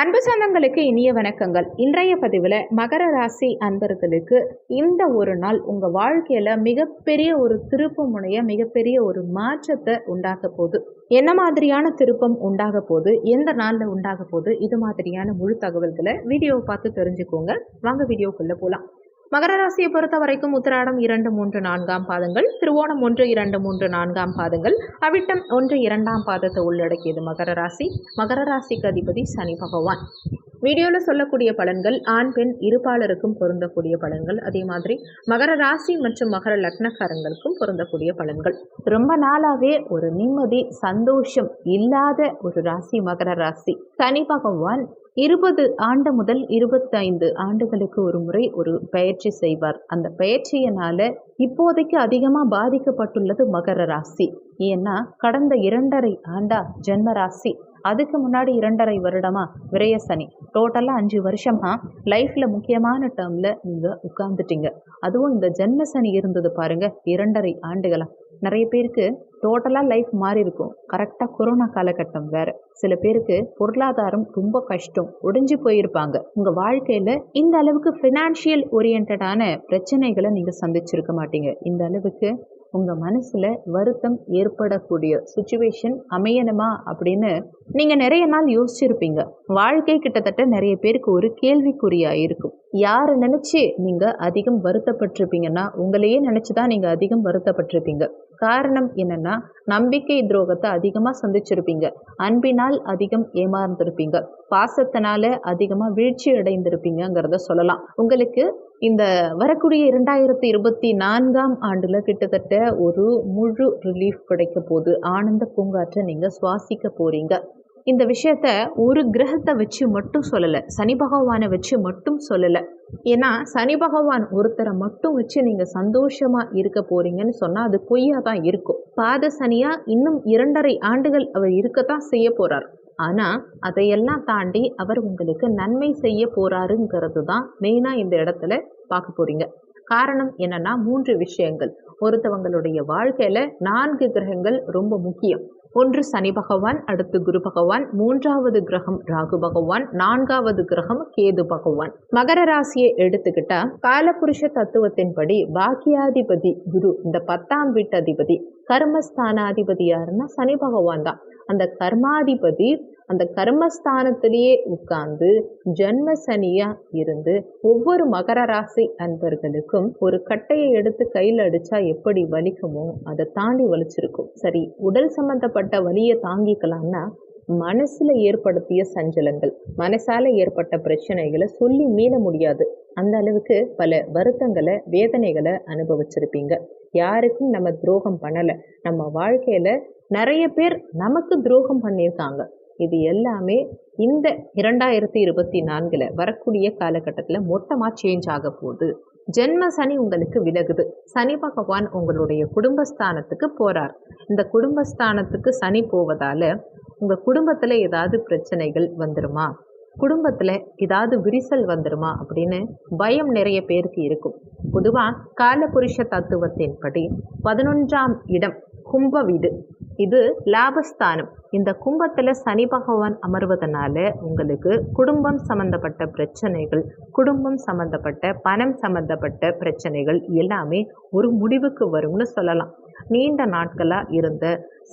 அன்பு சொந்தங்களுக்கு இனிய வணக்கங்கள். இன்றைய பதிவில் மகர ராசி அன்பர்களுக்கு இந்த ஒரு நாள் உங்கள் வாழ்க்கையில் மிகப்பெரிய ஒரு திருப்பு முனைய மிகப்பெரிய ஒரு மாற்றத்தை உண்டாக்க போகுது. என்ன மாதிரியான திருப்பம் உண்டாக போகுது? எந்த நாளில் உண்டாக போகுது? இது மாதிரியான முழு தகவல்களை வீடியோவை பார்த்து தெரிஞ்சுக்கோங்க. வாங்க வீடியோக்குள்ளே போகலாம் மகர ராசியை பொறுத்த வரைக்கும் உத்திராடம் இரண்டு மூன்று நான்காம் பாதங்கள் திருவோணம் ஒன்று இரண்டு மூன்று நான்காம் பாதங்கள் அவிட்டம் ஒன்று இரண்டாம் பாதத்தை உள்ளடக்கியது மகர ராசி. மகர ராசிக்கு அதிபதி சனி பகவான். வீடியோவில் சொல்லக்கூடிய பலன்கள் ஆண் பெண் இருபாலருக்கும் பொருந்தக்கூடிய பலன்கள் அதே மாதிரி மகர ராசி மற்றும் மகர லக்னக்காரங்களுக்கும் பொருந்தக்கூடிய பலன்கள். ரொம்ப நாளாவே ஒரு நிம்மதி சந்தோஷம் இல்லாத ஒரு ராசி மகர ராசி. சனி பகவான் இருபது ஆண்டு முதல் இருபத்தைந்து ஆண்டுகளுக்கு ஒரு முறை ஒரு பயிற்சி செய்வார். அந்த பயிற்சியினால இப்போதைக்கு அதிகமாக பாதிக்கப்பட்டுள்ளது மகர ராசி. ஏன்னா கடந்த இரண்டரை ஆண்டா ஜென்ம ராசி. அதுக்கு முன்னாடி இரண்டரை வருடமா விரயசனி டோட்டலாக அஞ்சு வருஷமா லைஃப்பில் முக்கியமான டேர்மில் நீங்கள் உட்கார்ந்துட்டீங்க. அதுவும் இந்த ஜென்ம சனி இருந்தது பாருங்க இரண்டரை ஆண்டுகளா. நிறைய பேருக்கு டோட்டலாக லைஃப் மாறி இருக்கும். கரெக்டாக கொரோனா காலகட்டம் வேறு. சில பேருக்கு பொருளாதாரம் ரொம்ப கஷ்டம். ஒடிஞ்சு போயிருப்பாங்க. உங்கள் வாழ்க்கையில் இந்த அளவுக்கு ஃபினான்ஷியல் ஓரியன்டான பிரச்சனைகளை நீங்கள் சந்திச்சிருக்க மாட்டீங்க. இந்த அளவுக்கு உங்கள் மனசில் வருத்தம் ஏற்படக்கூடிய சுச்சுவேஷன் அமையணுமா அப்படின்னு நீங்கள் நிறைய நாள் யோசிச்சிருப்பீங்க. வாழ்க்கை கிட்டத்தட்ட நிறைய பேருக்கு ஒரு கேள்விக்குறியாக இருக்கும். யாரை நினச்சி நீங்கள் அதிகம் வருத்தப்பட்டிருப்பீங்கன்னா உங்களையே நினச்சி தான் நீங்கள் அதிகம் வருத்தப்பட்டிருப்பீங்க. காரணம் என்னென்னா நம்பிக்கை துரோகத்தை அதிகமாக சந்திச்சிருப்பீங்க. அன்பினால் அதிகம் ஏமாந்துருப்பீங்க. பாசத்தினால அதிகமாக வீழ்ச்சி அடைந்திருப்பீங்கிறத சொல்லலாம். உங்களுக்கு இந்த வரக்கூடிய இரண்டாயிரத்தி இருபத்தி நான்காம் ஆண்டில் கிட்டத்தட்ட ஒரு முழு ரிலீஃப் கிடைக்க போகுது. ஆனந்த பூங்காற்றை நீங்கள் சுவாசிக்க போகிறீங்க இந்த விஷயத்த ஒரு கிரகத்தை வச்சு மட்டும் சொல்லலை சனி பகவானை வச்சு மட்டும் சொல்லலை. ஏன்னா சனி பகவான் ஒருத்தரை மட்டும் வச்சு நீங்கள் சந்தோஷமாக இருக்க போகிறீங்கன்னு சொன்னால் அது பொய்யாக தான் இருக்கும். பாத சனியாக இன்னும் இரண்டரை ஆண்டுகள் அவர் இருக்கத்தான் செய்ய போகிறார் ஆனால் அதையெல்லாம் தாண்டி அவர் உங்களுக்கு நன்மை செய்ய போகிறாருங்கிறது தான் மெயினாக இந்த இடத்துல பார்க்க போகிறீங்க காரணம் என்னன்னா மூன்று விஷயங்கள். ஒருத்தவங்களுடைய வாழ்க்கையில் நான்கு கிரகங்கள் ரொம்ப முக்கியம். ஒன்று சனி பகவான் அடுத்து குரு பகவான் மூன்றாவது கிரகம் ராகு பகவான் நான்காவது கிரகம் கேது பகவான். மகர ராசியை எடுத்துக்கிட்டா காலபுருஷ தத்துவத்தின்படி பாக்கியாதிபதி குரு இந்த பத்தாம் வீட்டதிபதி கர்மஸ்தானாதிபதியா யாருன்னா சனி பகவான் தான். அந்த கர்மாதிபதி அந்த கர்மஸ்தானத்திலேயே உட்கார்ந்து ஜென்ம சனியா இருந்து ஒவ்வொரு மகர ராசி அன்பர்களுக்கும் ஒரு கட்டையை எடுத்து கையில் அடிச்சா எப்படி வலிக்குமோ அதை தாண்டி வலிச்சிருக்கும். சரி உடல் சம்பந்தப்பட்ட வலியை தாங்கிக்கலாம்னா மனசுல ஏற்படுத்திய சஞ்சலங்கள் மனசால ஏற்பட்ட பிரச்சனைகளை சொல்லி மீள முடியாது. அந்த அளவுக்கு பல வருத்தங்களை வேதனைகளை அனுபவிச்சிருப்பீங்க. யாருக்கும் நம்ம துரோகம் பண்ணலை. நம்ம வாழ்க்கையில நிறைய பேர் நமக்கு துரோகம் பண்ணியிருக்காங்க. இது எல்லாமே இந்த இரண்டாயிரத்தி இருபத்தி நான்கில் வரக்கூடிய காலகட்டத்தில் மொத்தமாக சேஞ்ச் ஆக போகுது. ஜென்ம சனி உங்களுக்கு விலகுது. சனி பகவான் உங்களுடைய குடும்பஸ்தானத்துக்கு போகிறார் இந்த குடும்பஸ்தானத்துக்கு சனி போவதால் உங்கள் குடும்பத்தில் ஏதாவது பிரச்சனைகள் வந்துடுமா குடும்பத்தில் ஏதாவது விரிசல் வந்துடுமா அப்படின்னு பயம் நிறைய பேருக்கு இருக்கும். பொதுவாக காலபுருஷ தத்துவத்தின்படி பதினொன்றாம் இடம் கும்ப வீடு. இது லாபஸ்தானம். இந்த கும்பத்தில் சனி பகவான் அமர்வதனால உங்களுக்கு குடும்பம் சம்பந்தப்பட்ட பிரச்சனைகள் குடும்பம் சம்பந்தப்பட்ட பணம் சம்பந்தப்பட்ட பிரச்சனைகள் எல்லாமே ஒரு முடிவுக்கு வரும்னு சொல்லலாம். நீண்ட நாட்களாக இருந்த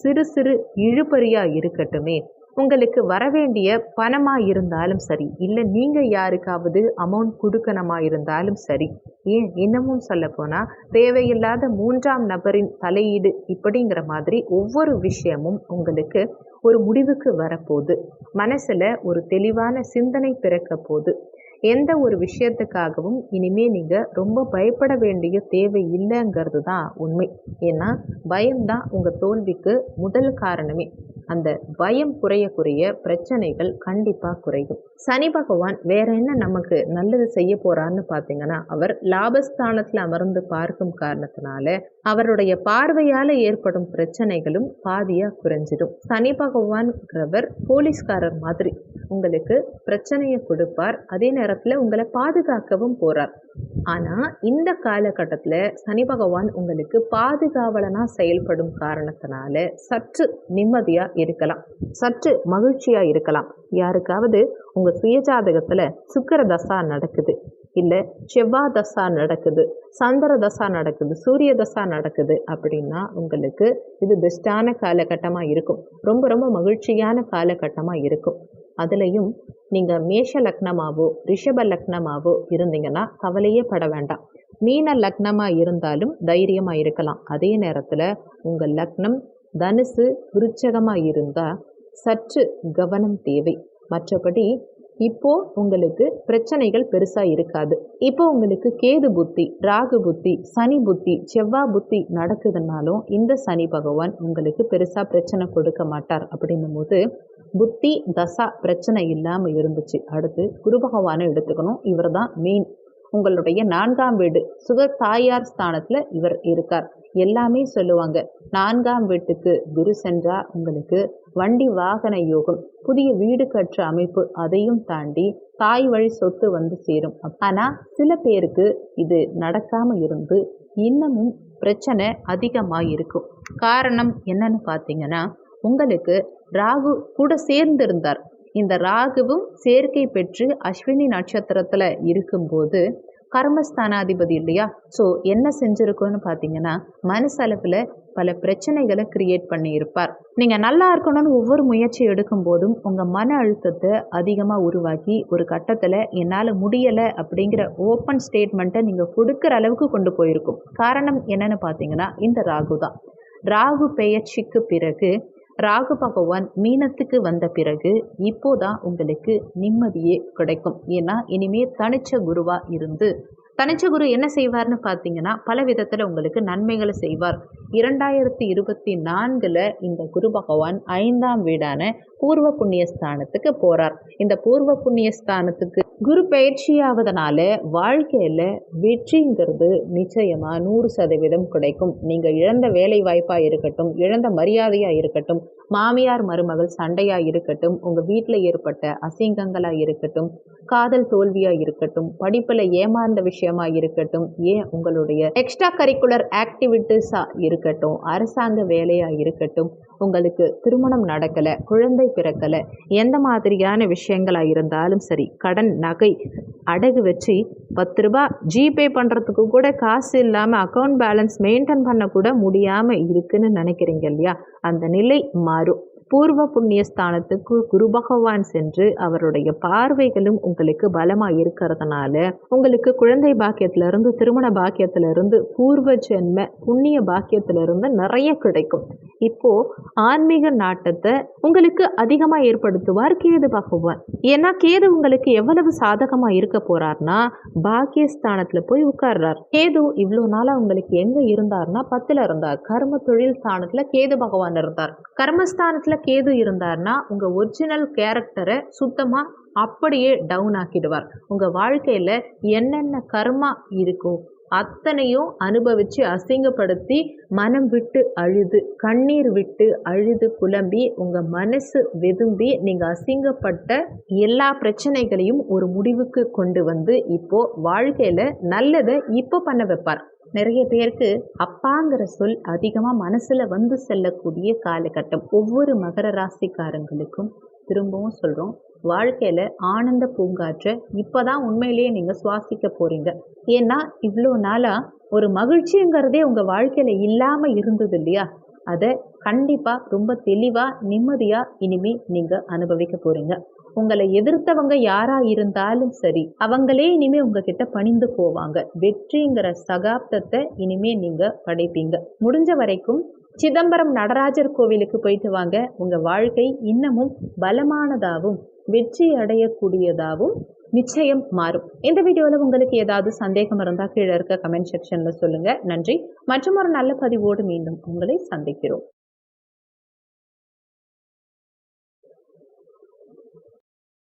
சிறு சிறு இழுபறியாக இருக்கட்டுமே உங்களுக்கு வரவேண்டிய பணமாக இருந்தாலும் சரி இல்லை நீங்கள் யாருக்காவது அமௌண்ட் கொடுக்கணுமா இருந்தாலும் சரி ஏன் இன்னமும் சொல்லப்போனால் தேவையில்லாத மூன்றாம் நபரின் தலையீடு இப்படிங்கிற மாதிரி ஒவ்வொரு விஷயமும் உங்களுக்கு ஒரு முடிவுக்கு வரப்போகுது. மனசில் ஒரு தெளிவான சிந்தனை பிறக்க போகுது எந்த ஒரு விஷயத்துக்காகவும் இனிமே நீங்கள் ரொம்ப பயப்பட வேண்டிய தேவை இல்லைங்கிறது தான் உண்மை. ஏன்னா பயம்தான் உங்கள் தோல்விக்கு முதல் காரணமே. அந்த பயம் குறைய குறைய பிரச்சனைகள் கண்டிப்பாக குறையும். சனி பகவான் வேற என்ன நமக்கு நல்லது செய்ய போறான்னு பார்த்தீங்கன்னா அவர் லாபஸ்தானத்தில் அமர்ந்து பார்க்கும் காரணத்தினால அவருடைய பார்வையால் ஏற்படும் பிரச்சனைகளும் பாதியாக குறைஞ்சிடும். சனி பகவான்கிறவர் போலீஸ்காரர் மாதிரி உங்களுக்கு பிரச்சனையை கொடுப்பார். அதே நேரத்தில் உங்களை பாதுகாக்கவும் போகிறார் ஆனால் இந்த காலகட்டத்தில் சனி பகவான் உங்களுக்கு பாதுகாவலனாக செயல்படும் காரணத்தினால சற்று நிம்மதியாக இருக்கலாம். சற்று மகிழ்ச்சியாக இருக்கலாம். யாருக்காவது உங்கள் சுயஜாதகத்தில் சுக்கர தசா நடக்குது. இல்லை செவ்வாய் தசா நடக்குது சந்திர தசா நடக்குது சூரிய தசா நடக்குது அப்படின்னா உங்களுக்கு இது பெஸ்ட்டான காலகட்டமாக இருக்கும். ரொம்ப ரொம்ப மகிழ்ச்சியான காலகட்டமாக இருக்கும். அதுலேயும் நீங்கள் மேஷ லக்னமாகவோ ரிஷப லக்னமாகவோ இருந்தீங்கன்னா கவலையே பட வேண்டாம். மீன லக்னமாக இருந்தாலும் தைரியமாக இருக்கலாம். அதே நேரத்தில் உங்கள் லக்னம் தனுசு விருச்சகமாக இருந்தால் சற்று கவனம் தேவை. மற்றபடி இப்போ உங்களுக்கு பிரச்சனைகள் பெருசாக இருக்காது. இப்போ உங்களுக்கு கேது புத்தி ராகு புத்தி சனி புத்தி செவ்வாய் புத்தி நடக்குதுனாலும் இந்த சனி பகவான் உங்களுக்கு பெருசாக பிரச்சனை கொடுக்க மாட்டார். அப்படின்னும் போது புத்தி தசா பிரச்சனை இல்லாமல் இருந்துச்சு. அடுத்து குரு பகவானை எடுத்துக்கணும். இவர் தான் மெயின் உங்களுடைய நான்காம் வீடு சுக தாயார் ஸ்தானத்தில் இவர் இருக்கார். எல்லாமே சொல்லுவாங்க. நான்காம் வீட்டுக்கு குரு சென்றா உங்களுக்கு வண்டி வாகன யோகம் புதிய வீடு கற்ற அமைப்பு அதையும் தாண்டி தாய் வழி சொத்து வந்து சேரும். ஆனால் சில பேருக்கு இது நடக்காமல் இருந்து இன்னமும் பிரச்சனை அதிகமாக இருக்கும் காரணம் என்னன்னு பார்த்தீங்கன்னா உங்களுக்கு ராகு கூட சேர்ந்திருந்தார். இந்த ராகுவும் சேர்க்கை பெற்று அஸ்வினி நட்சத்திரத்தில் இருக்கும்போது கர்மஸ்தானாதிபதி இல்லையா? ஸோ என்ன செஞ்சுருக்கோன்னு பார்த்தீங்கன்னா மனசளவில் பல பிரச்சனைகளை கிரியேட் பண்ணியிருப்பார். நீங்கள் நல்லா இருக்கணும்னு ஒவ்வொரு முயற்சி எடுக்கும் போதும் உங்கள் மன அழுத்தத்தை அதிகமாக உருவாக்கி ஒரு கட்டத்தில் என்னால் முடியலை அப்படிங்கிற ஓப்பன் ஸ்டேட்மெண்ட்டை நீங்கள் கொடுக்குற அளவுக்கு கொண்டு போயிருக்கும். காரணம் என்னன்னு பார்த்தீங்கன்னா இந்த ராகு தான் ராகு பெயர்ச்சிக்கு பிறகு ராகு பகவான் மீனத்துக்கு வந்த பிறகு இப்போதான் உங்களுக்கு நிம்மதியே கிடைக்கும். ஏன்னா இனிமே தனிச்ச குருவா இருந்து தனிச்ச குரு என்ன செய்வார்னு பார்த்தீங்கன்னா பல விதத்தில் உங்களுக்கு நன்மைகளை செய்வார். இரண்டாயிரத்தி இருபத்தி நான்கில் இந்த குரு பகவான் ஐந்தாம் வீடான பூர்வ புண்ணிய ஸ்தானத்துக்கு போகிறார் இந்த பூர்வ புண்ணிய ஸ்தானத்துக்கு குரு பயிற்சியாவதனால வாழ்க்கையில் வெற்றிங்கிறது நிச்சயமாக நூறு சதவீதம் கிடைக்கும். நீங்கள் இழந்த வேலை வாய்ப்பாக இருக்கட்டும் இழந்த மரியாதையாக இருக்கட்டும் மாமியார் மருமகள் சண்டையாக இருக்கட்டும் உங்கள் வீட்டில் ஏற்பட்ட அசிங்கங்களாக இருக்கட்டும் காதல் தோல்வியாக இருக்கட்டும் படிப்பில் ஏமாந்த விஷயமா இருக்கட்டும் ஏன் உங்களுடைய எக்ஸ்ட்ரா கரிக்குலர் ஆக்டிவிட்டீஸாக இருக்கட்டும் அரசாங்க வேலையாக இருக்கட்டும் உங்களுக்கு திருமணம் நடக்கலை குழந்தை பிறக்கலை எந்த மாதிரியான விஷயங்களாக இருந்தாலும் சரி கடன் நகை அடகு வச்சு பத்து ரூபா ஜிபே பண்ணுறதுக்கு கூட காசு இல்லாமல் அக்கௌண்ட் பேலன்ஸ் மெயின்டைன் பண்ணக்கூட முடியாமல் இருக்குன்னு நினைக்கிறீங்க இல்லையா? அந்த நிலை மாறும் பூர்வ புண்ணிய ஸ்தானத்துக்கு குரு பகவான் சென்று அவருடைய பார்வைகளும் உங்களுக்கு பலமாக இருக்கிறதுனால உங்களுக்கு குழந்தை பாக்கியத்திலிருந்து திருமண பாக்கியத்திலிருந்து பூர்வ ஜென்ம புண்ணிய பாக்கியத்திலிருந்து நிறைய கிடைக்கும். இப்போ ஆன்மீக நாட்டத்தை உங்களுக்கு அதிகமாக ஏற்படுத்துவார் கேது பகவான். ஏன்னா கேது உங்களுக்கு எவ்வளவு சாதகமாக இருக்க போறார்னா பாக்கியஸ்தானத்தில் போய் உட்கார்றார். கேது இவ்வளோ நாளாக உங்களுக்கு எங்கே இருந்தார்னா பத்தில் இருந்தார். கர்ம தொழில் ஸ்தானத்தில் கேது பகவான் இருந்தார். கர்மஸ்தானத்தில் கேது இருந்தார்னா உங்கள் ஒரிஜினல் கேரக்டரை சுத்தமாக அப்படியே டவுன் ஆக்கிடுவார். உங்கள் வாழ்க்கையில் என்னென்ன கர்மா இருக்கோ அத்தனையும் அனுபவித்து அசிங்கப்படுத்தி மனம் விட்டு அழுது கண்ணீர் விட்டு அழுது புலம்பி உங்கள் மனசு வெதும்பி நீங்கள் அசிங்கப்பட்ட எல்லா பிரச்சனைகளையும் ஒரு முடிவுக்கு கொண்டு வந்து இப்போது வாழ்க்கையில் நல்லதை இப்போ பண்ண வைப்பார். நிறைய பேருக்கு அப்பாங்கிற சொல் அதிகமாக மனசில் வந்து செல்லக்கூடிய காலகட்டம். ஒவ்வொரு மகர ராசிக்காரங்களுக்கும் திரும்பவும் சொல்கிறோம் வாழ்க்கையில் ஆனந்த பூங்காற்றை இப்போ தான் உண்மையிலேயே நீங்கள் சுவாசிக்க போகிறீங்க ஏன்னா இவ்வளோ நாளாக ஒரு மகிழ்ச்சிங்கிறதே உங்கள் வாழ்க்கையில் இல்லாமல் இருந்தது இல்லையா? அதை கண்டிப்பாக ரொம்ப தெளிவாக நிம்மதியாக இனிமேல் நீங்கள் அனுபவிக்க போகிறீங்க உங்களை எதிர்த்தவங்க யாரா இருந்தாலும் சரி அவங்களே இனிமே உங்ககிட்ட பணிந்து போவாங்க. வெற்றிங்கிற சகாப்தத்தை இனிமே நீங்க படைப்பீங்க. முடிஞ்ச வரைக்கும் சிதம்பரம் நடராஜர் கோவிலுக்கு போயிட்டு வாங்க. உங்க வாழ்க்கை இன்னமும் பலமானதாகவும் வெற்றி அடையக்கூடியதாகவும் நிச்சயம் மாறும். இந்த வீடியோவில் உங்களுக்கு ஏதாவது சந்தேகம் இருந்தால் கீழே இருக்க கமெண்ட் செக்ஷனில் சொல்லுங்கள் நன்றி. மற்றும் ஒரு நல்ல பதிவோடு மீண்டும் உங்களை சந்திக்கிறோம்.